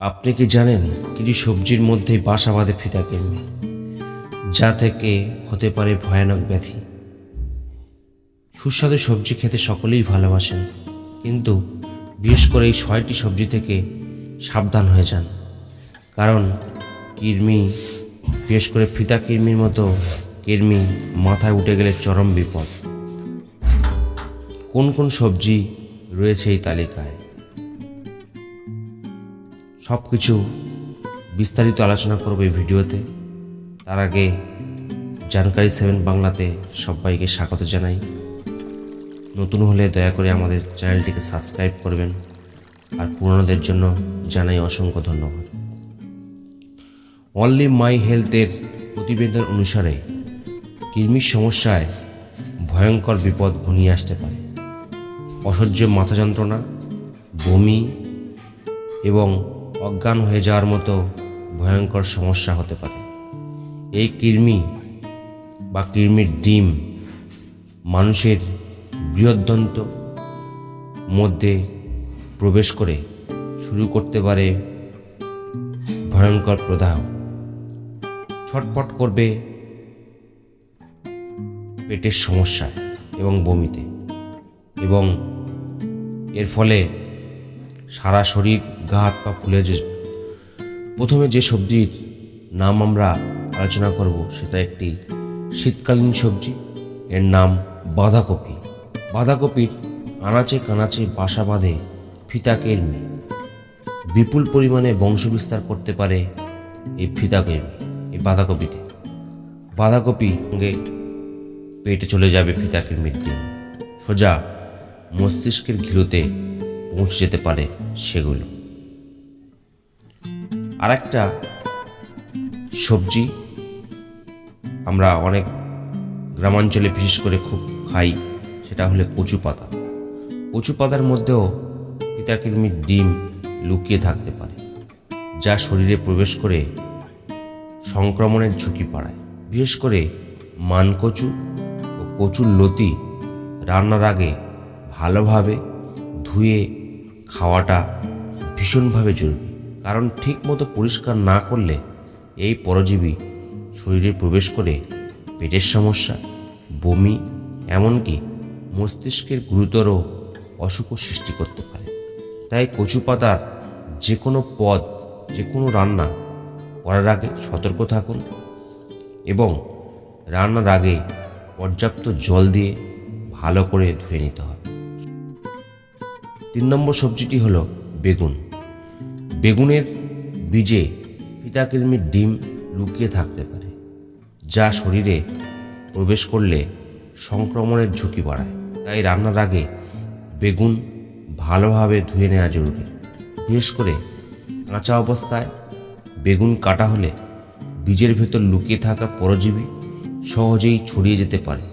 আপনি কি জানেন কিছু সবজির মধ্যে বাসা বাঁধে ফিতা কৃমি যা থেকে হতে পারে ভয়ানক ব্যাধি। সুস্বাদু সবজি খেতে সকলেই ভালোবাসেন, কিন্তু বিশেষ করে এই ছয়টি সবজি থেকে সাবধান হয়ে যান। কারণ কৃমি, বিশেষ করে ফিতা কৃমির মতো কৃমি মাথায় উঠে গেলে চরম বিপদ। কোন কোন সবজি রয়েছে এই তালিকায়? সব কিছু বিস্তারিত আলোচনা করব ভিডিওতে। তার আগে জানকারি সেভেন বাংলাতে সবাইকে স্বাগত জানাই। নতুন হলে দয়া করে আমাদের চ্যানেলটিকে সাবস্ক্রাইব করবেন। আর পুরনোদের জন্য জানাই অসংখ্য ধন্যবাদ। অনলি মাই হেলথের প্রতিবেদন অনুসারে কৃমির সমস্যায় ভয়ঙ্কর বিপদ ঘনিয়ে আসতে পারে। অসহ্য মাথা যন্ত্রণা, বমি এবং অজ্ঞান হয়ে যাওয়ার মতো ভয়ঙ্কর সমস্যা হতে পারে। এই কৃমি বা কৃমির ডিম মানুষের বৃহদন্ত মধ্যে প্রবেশ করে শুরু করতে পারে ভয়ঙ্কর প্রদাহ। ছটপট করবে পেটের সমস্যা এবং বমিতে এবং এর ফলে সারা শরীর, গা, হাত, পা ফুলে যে প্রথমে যে সবজির নাম আমরা আলোচনা করব সেটা একটি শীতকালীন সবজি। এর নাম বাঁধাকপি। বাঁধাকপির আনাচে কানাচে বাসা বাঁধে ফিতা কেরমি বিপুল পরিমাণে বংশবিস্তার করতে পারে এই ফিতা কেরমি এই বাঁধাকপিতে বাঁধাকপি সঙ্গে পেটে চলে যাবে ফিতা কৃমির ডিম। সোজা মস্তিষ্কের ঘিলুতে পৌঁছে যেতে পারে সেগুলো। আর একটা সবজি আমরা অনেক গ্রামাঞ্চলে বিশেষ করে খুব খাই, সেটা হলে কচু পাতা। কচু পাতার মধ্যেও পিতাকৃমির ডিম লুকিয়ে থাকতে পারে, যা শরীরে প্রবেশ করে সংক্রমণের ঝুঁকি বাড়ায়। বিশেষ করে মানকচু ও কচুর লতি রান্নার আগে ভালোভাবে ধুয়ে খাওয়াটা ভীষণভাবে জরুরি। কারণ ঠিকমতো পরিষ্কার না করলে এই পরজীবী শরীরে প্রবেশ করে পেটের সমস্যা, বমি, এমনকি মস্তিষ্কের গুরুতর অসুখও সৃষ্টি করতে পারে। তাই কচু পাতার যে কোনো পদ যে কোনো রান্না করার আগে সতর্ক থাকুন এবং রান্নার আগে পর্যাপ্ত জল দিয়ে ভালো করে ধুয়ে নিতে হবে। তিন নম্বর সবজিটি হলো বেগুন। বেগুনের বীজে পিতাকৃমির ডিম লুকিয়ে থাকতে পারে, যা শরীরে প্রবেশ করলে সংক্রমণের ঝুঁকি বাড়ায়। তাই রান্নার আগে বেগুন ভালোভাবে ধুয়ে নেওয়া জরুরি। বিশেষ করে কাঁচা অবস্থায় বেগুন কাটা হলে বীজের ভেতর লুকিয়ে থাকা পরজীবী সহজেই ছড়িয়ে যেতে পারে।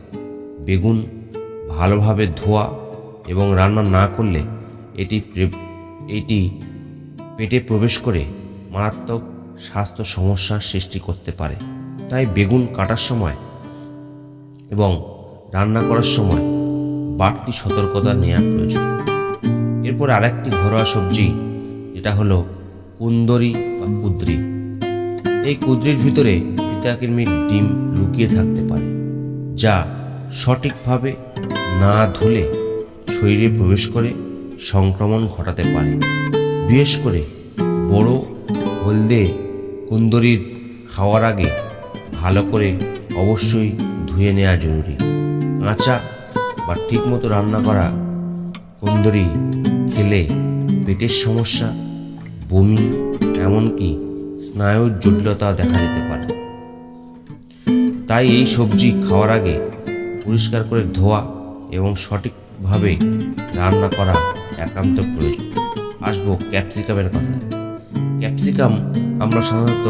বেগুন ভালোভাবে ধোয়া এবং রান্না না করলে এটি এটি পেটে প্রবেশ করে মারাত্মক স্বাস্থ্য সমস্যার সৃষ্টি করতে পারে। তাই বেগুন কাটার সময় এবং রান্না করার সময় বাড়তি সতর্কতা নেওয়া প্রয়োজন। এরপর আরেকটি ঘরোয়া সবজি, যেটা হলো কুন্দরি বা কুদ্রি। এই কুদ্রির ভিতরে পিতাকৃমির ডিম লুকিয়ে থাকতে পারে, যা সঠিকভাবে না ধুলে শরীরে প্রবেশ করে সংক্রমণ ঘটাতে পারে। বিশেষ করে বড় হলদে কুন্দরির খাওয়ার আগে ভালো করে অবশ্যই ধুয়ে নেওয়া জরুরি। কাঁচা বা ঠিকমতো রান্না করা কুন্দরি খেলে পেটের সমস্যা, বমি, এমনকি স্নায়ুর জটিলতা দেখা যেতে পারে। তাই এই সবজি খাওয়ার আগে পরিষ্কার করে ধোয়া এবং সঠিকভাবে রান্না করা একান্ত প্রয়োজন। আসব ক্যাপসিকামের কথা ক্যাপসিকাম আমরা সাধারণত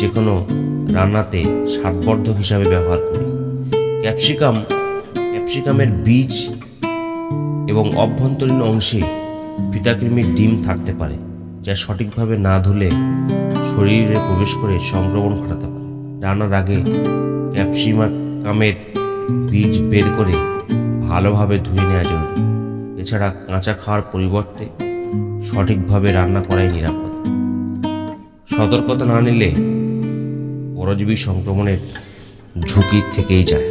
যে কোনো রান্নাতে স্বাদবর্ধক হিসাবে ব্যবহার করি। ক্যাপসিকাম, ক্যাপসিকামের বীজ এবং অভ্যন্তরীণ অংশে পিতাকৃমির ডিম থাকতে পারে, যা সঠিকভাবে না ধুলে শরীরে প্রবেশ করে সংক্রমণ ঘটাতে পারে। রান্নার আগে ক্যাপসিকামের বীজ বের করে ভালোভাবে ধুয়ে নেওয়া জরুরি। এছাড়া কাঁচা খাওয়ার পরিবর্তে সঠিকভাবে রান্না করাই নিরাপদ। সতর্কতা না নিলে পরজীবী সংক্রমণের ঝুঁকি থেকেই যায়।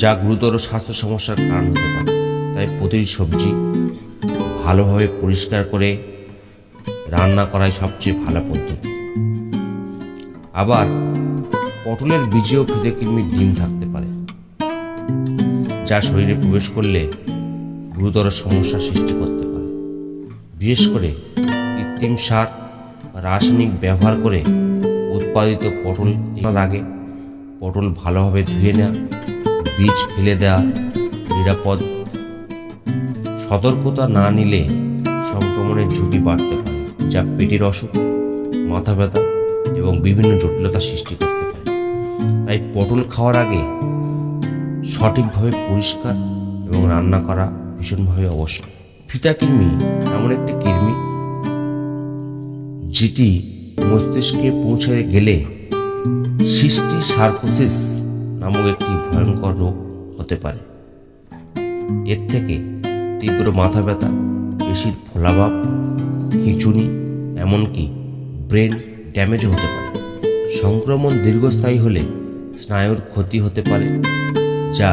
যা গুরুতর স্বাস্থ্য সমস্যার কারণ হতে পারে। তাই প্রতিটি সবজি ভালোভাবে পরিষ্কার করে রান্না করাই সবচেয়ে ভালো পদ্ধতি। আবার পটলের বীজেও ফিতেকৃমির ডিম থাকতে পারে, যা শরীরে প্রবেশ করলে গুরুতর সমস্যা সৃষ্টি করতে পারে। বিশেষ করে কৃত্রিম সার রাসায়নিক ব্যবহার করে উৎপাদিত পটল আগে পটল ভালোভাবে ধুয়ে নেওয়া, বীজ ফেলে দেওয়া, নিরাপদ, সতর্কতা না নিলে সংক্রমণের ঝুঁকি বাড়তে পারে, যা পেটের অসুখ, মাথা ব্যথা এবং বিভিন্ন জটিলতা সৃষ্টি করতে পারে। তাই পটল খাওয়ার আগে সঠিকভাবে পরিষ্কার এবং রান্না করা ভীষণভাবে আবশ্যক ফিতা কৃমি এমন একটি কৃমি, যেটি মস্তিষ্কে পৌঁছে গেলে সিস্টি সার্কোসিস নামক একটি ভয়ঙ্কর রোগ হতে পারে। এর থেকে তীব্র মাথা ব্যথা, পেশির ফোলাভাব, খিঁচুনি, এমনকি ব্রেন ড্যামেজও হতে পারে। সংক্রমণ দীর্ঘস্থায়ী হলে স্নায়ুর ক্ষতি হতে পারে, যা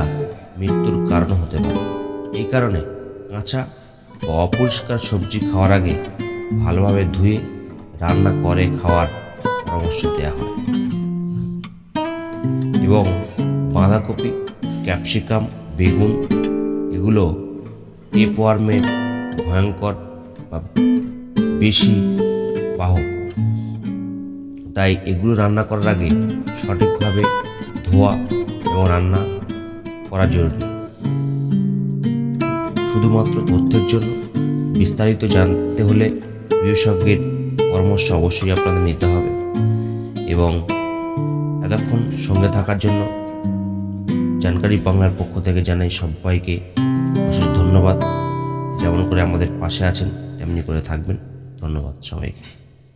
মৃত্যুর কারণ হতে পারে। এই কারণে কাঁচা বা অপরিষ্কার সবজি খাওয়ার আগে ভালোভাবে ধুয়ে রান্না করে খাওয়ার পরামর্শ দেওয়া হয়। এবং বাঁধাকপি, ক্যাপসিকাম, বেগুন এগুলো টেপওয়ার্মের ভয়ঙ্কর বা বেশি বাহক। তাই এগুলো রান্না করার আগে সঠিকভাবে ধোয়া এবং রান্না করা জরুরি। শুধুমাত্র তথ্যের জন্য? বিস্তারিত জানতে হলে বিশেষজ্ঞের পরামর্শ অবশ্যই আপনাদের নিতে হবে। এবং এতক্ষণ সঙ্গে থাকার জন্য জানকারি বাংলার পক্ষ থেকে জানাই সবাইকে অশেষ ধন্যবাদ। যেমন করে আমাদের পাশে আছেন, তেমনি করে থাকবেন। ধন্যবাদ সবাইকে।